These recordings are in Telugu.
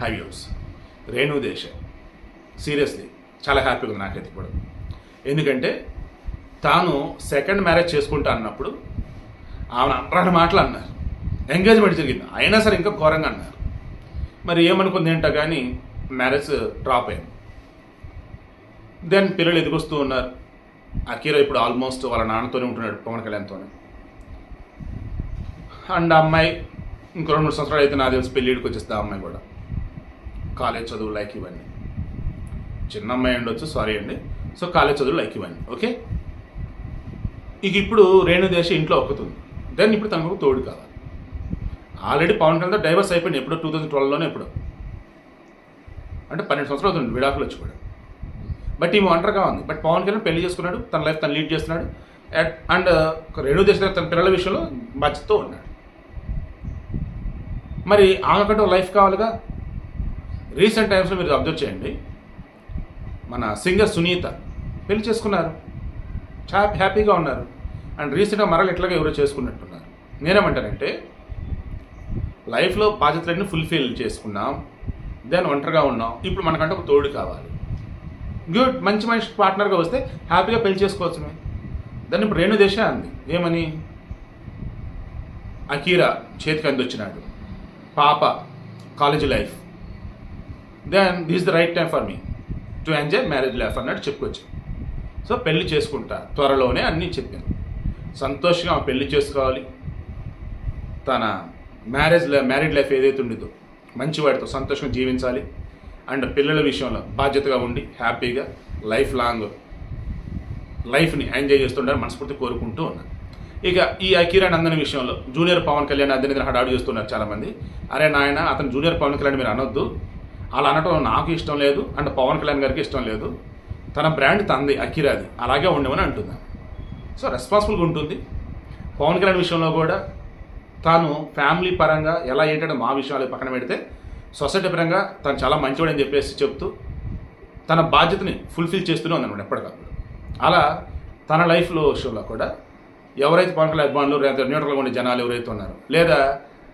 హై వ్యూస్ రేణు దేశ. సీరియస్లీ చాలా హ్యాపీగా ఉంది నాకైతే ఇప్పుడు ఎందుకంటే తాను సెకండ్ మ్యారేజ్ చేసుకుంటా అన్నప్పుడు ఆమె అన్నరాని మాటలు అన్నారు. ఎంగేజ్మెంట్ జరిగింది. అయినా సరే ఇంకా ఘోరంగా అన్నారు. మరి ఏమనుకుంది ఏంటో కానీ మ్యారేజ్ డ్రాప్ అయింది. దెన్ పిల్లలు ఎదుగుస్తూ ఉన్నారు. అకీరా ఇప్పుడు ఆల్మోస్ట్ వాళ్ళ నాన్నతోనే ఉంటున్నాడు పవన్ కళ్యాణ్తోనే. అండ్ ఆ అమ్మాయి ఇంకో రెండు మూడు సంవత్సరాలు అయితే నాకు తెలిసి పెళ్ళిడికి వచ్చేస్తా ఆ అమ్మాయి కూడా. కాలేజ్ చదువు లైక్ ఇవన్నీ. చిన్న అమ్మాయి ఉండొచ్చు సారీ అండి. సో కాలేజ్ చదువు లైక్ ఇవన్నీ ఓకే ఇక ఇప్పుడు రేణుదేశ ఇంట్లో ఒక్కతుంది. దెన్ ఇప్పుడు తనకు తోడు కావాలి. ఆల్రెడీ పవన్ కళ్యాణ్ డైవర్స్ అయిపోయింది ఎప్పుడో టూ థౌజండ్ ట్వెల్వ్లోనే ఎప్పుడో. అంటే పన్నెండు సంవత్సరాలు అవుతుంది విడాకులు వచ్చి కూడా. బట్ ఈమె ఒంటరిగా ఉంది. బట్ పవన్ కళ్యాణ్ పెళ్ళి చేసుకున్నాడు తన లైఫ్ తను లీడ్ చేస్తున్నాడు. అండ్ uh, రేణు దేశ తన పిల్లల విషయంలో బాధ్యతతో ఉన్నాడు. మరి ఆమెకంటూ లైఫ్ కావాలిగా? రీసెంట్ టైమ్స్లో మీరు అబ్జర్వ్ చేయండి. మన సింగర్ సునీత పెళ్ళి చేసుకున్నారు. చాలా హ్యాపీగా ఉన్నారు. అండ్ రీసెంట్గా మరలు ఎట్లాగా ఎవరో చేసుకున్నట్టున్నారు. నేనేమంటానంటే లైఫ్లో బాధ్యతలన్నీ ఫుల్ఫిల్ చేసుకున్నాం. దెన్ ఒంటరిగా ఉన్నాం. ఇప్పుడు మనకంటే ఒక తోడు కావాలి. గుడ్ మంచి మనిషి పార్ట్నర్గా వస్తే హ్యాపీగా పెళ్ళి చేసుకోవచ్చుమే. దాన్ని ఇప్పుడు రేణు దేశ అంది ఏమని? అకీరా చేతికి అందొచ్చినాడు పాప college life. Then this the right time for me to enjoy marriage life అన్నట్టు చెప్పుకోవచ్చు సో పెళ్ళి చేసుకుంటా. త్వరలోనే అన్నీ చెప్పింది సంతోషంగా ఆమె పెళ్ళి చేసుకోవాలి. తన మ్యారేజ్ మ్యారీడ్ లైఫ్ ఏదైతే ఉండిదో మంచివాడితో సంతోషంగా జీవించాలి. అండ్ పిల్లల విషయంలో బాధ్యతగా ఉండి హ్యాపీగా లైఫ్ లాంగ్ లైఫ్ని ఎంజాయ్ చేస్తుండాలని మనస్ఫూర్తి కోరుకుంటూ ఉన్నాను ఇక ఈ అకీరా అందన విషయంలో జూనియర్ పవన్ కళ్యాణ్ అద్దెనిద్ర హడాడు చేస్తున్నారు చాలామంది. అరే నాయన అతను జూనియర్ పవన్ కళ్యాణ్ మీరు అనొద్దు. అలా అనటం నాకు ఇష్టం లేదు అండ్ పవన్ కళ్యాణ్ గారికి ఇష్టం లేదు. తన బ్రాండ్ తంది అకీరాది అలాగే ఉండమని అంటున్నాను సో రెస్పాన్సిబుల్గా ఉంటుంది. పవన్ కళ్యాణ్ విషయంలో కూడా తాను ఫ్యామిలీ పరంగా ఎలా ఏంటంటే మా విషయాలు పక్కన పెడితే సొసైటీ పరంగా తను చాలా మంచివాడని చెప్పేసి చెప్తూ తన బాధ్యతని ఫుల్ఫిల్ చేస్తూనే ఉందన్నమాట ఎప్పటికప్పుడు. అలా తన లైఫ్లో విషయంలో కూడా ఎవరైతే పవన్ కళ్యాణ్ అభిమానులు లేదా న్యూట్రల్గా ఉండే జనాలు ఎవరైతే ఉన్నారు లేదా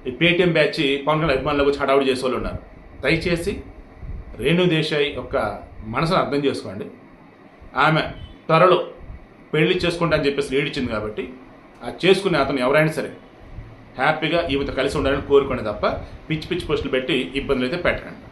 ఈ పేటీఎం బ్యాచ్ పవన్ కళ్యాణ్ అభిమానులకు వచ్చి హడావుడి చేసే వాళ్ళు ఉన్నారు దయచేసి రేణు దేశాయ్ యొక్క మనసును అర్థం చేసుకోండి. ఆమె త్వరలో పెళ్ళి చేసుకుంటా అని చెప్పేసి ఏడిచింది కాబట్టి ఆ చేసుకునే అతను ఎవరైనా సరే హ్యాపీగా ఈమెతో కలిసి ఉండాలని కోరుకోండి తప్ప పిచ్చి పిచ్చి పోస్టులు పెట్టి ఇబ్బందులు అయితే పెట్టకండి.